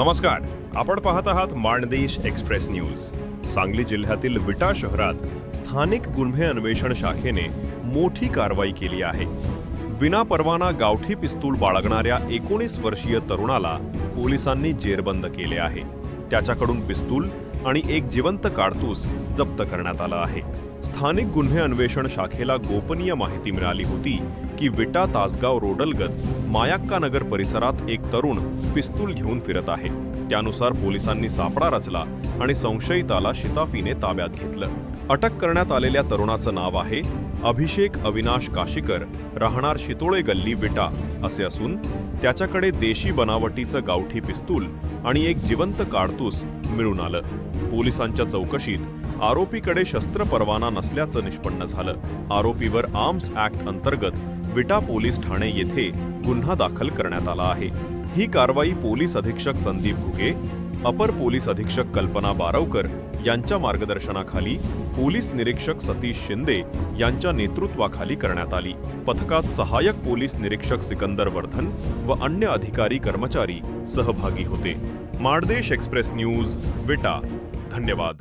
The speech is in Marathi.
नमस्कार. आपण पाहत आहात माणदेश एक्सप्रेस न्यूज. सांगली जिल्ह्यातील विटा शहरात स्थानिक गुन्हे अन्वेषण शाखेने मोठी कारवाई केली आहे. विना परवाना गावठी पिस्तूल बाळगणाऱ्या एकोणीस वर्षीय तरुणाला पोलिसांनी जेरबंद केले आहे. त्याच्याकडून पिस्तूल आणि एक जिवंत काडतूस जप्त करण्यात आला आहे. स्थानिक गुन्हे अन्वेषण शाखेला गोपनीय माहिती मिळाली होती की विटा तासगाव रोडलगत मायाक्का नगर परिसरात एक तरुण पिस्तूल घेऊन फिरत आहे. त्यानुसार पोलिसांनी सापळा रचला आणि संशयिताला शिताफीने ताब्यात घेतलं. अटक करण्यात आलेल्या तरुणाचं नाव आहे अभिषेक अविनाश काशीकर राहणार शितोळे गल्ली विटा असे असून त्याच्याकडे देशी बनावटीचं गावठी पिस्तूल आणि एक जिवंत काडतूस मिळून आलं. पोलिसांच्या चौकशीत आरोपीकडे शस्त्र परवाना नसल्याचं निष्पन्न झालं. आरोपीवर आर्म्स ऍक्ट अंतर्गत विटा पोलीस ठाणे येथे गुन्हा दाखल करण्यात आला आहे. ही कारवाई पोलीस अधीक्षक संदीप घुगे अपर पोलीस अधीक्षक कल्पना बारवकर यांच्या मार्गदर्शनाखाली पोलीस निरीक्षक सतीश शिंदे यांच्या नेतृत्वाखाली करण्यात आली. पथकात सहाय्यक पोलीस निरीक्षक सिकंदर वर्धन व अन्य अधिकारी कर्मचारी सहभागी होते. Maldesh express news Vita. धन्यवाद.